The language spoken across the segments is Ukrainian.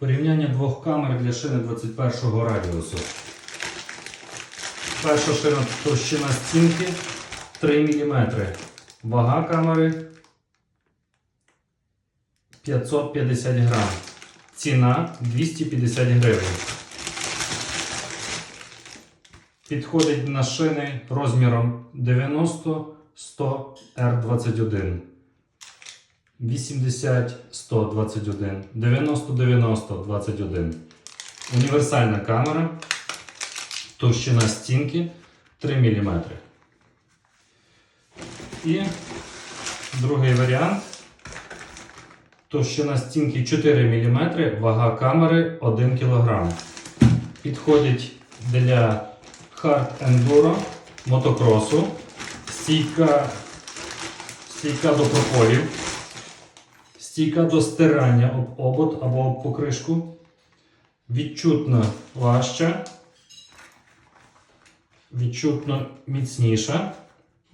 Порівняння двох камер для шини 21 радіусу. Перша шина товщина стінки 3 мм. Вага камери 550 грам. Ціна 250 гривень. Підходить на шини розміром 90 100 R21. 80 121, 90 90 21. Універсальна камера. Товщина стінки 3 мм. І другий варіант. Товщина стінки 4 мм, вага камери 1 кг. Підходить для Hard Enduro мотокросу. Стійка, стійка до прополів. Стійка до стирання об обод або об покришку. Відчутно важча. Відчутно міцніша.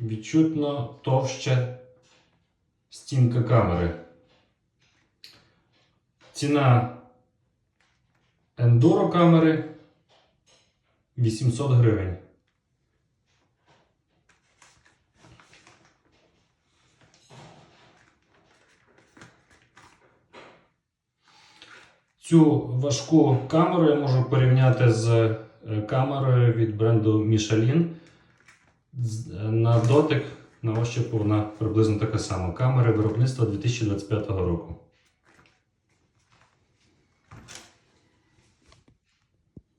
Відчутно товща стінка камери. Ціна ендуро камери 800 гривень. Цю важку камеру я можу порівняти з е, камерою від бренду Michelin. Е, На дотик, на ощупь вона приблизно така сама. Камера виробництва 2025 року.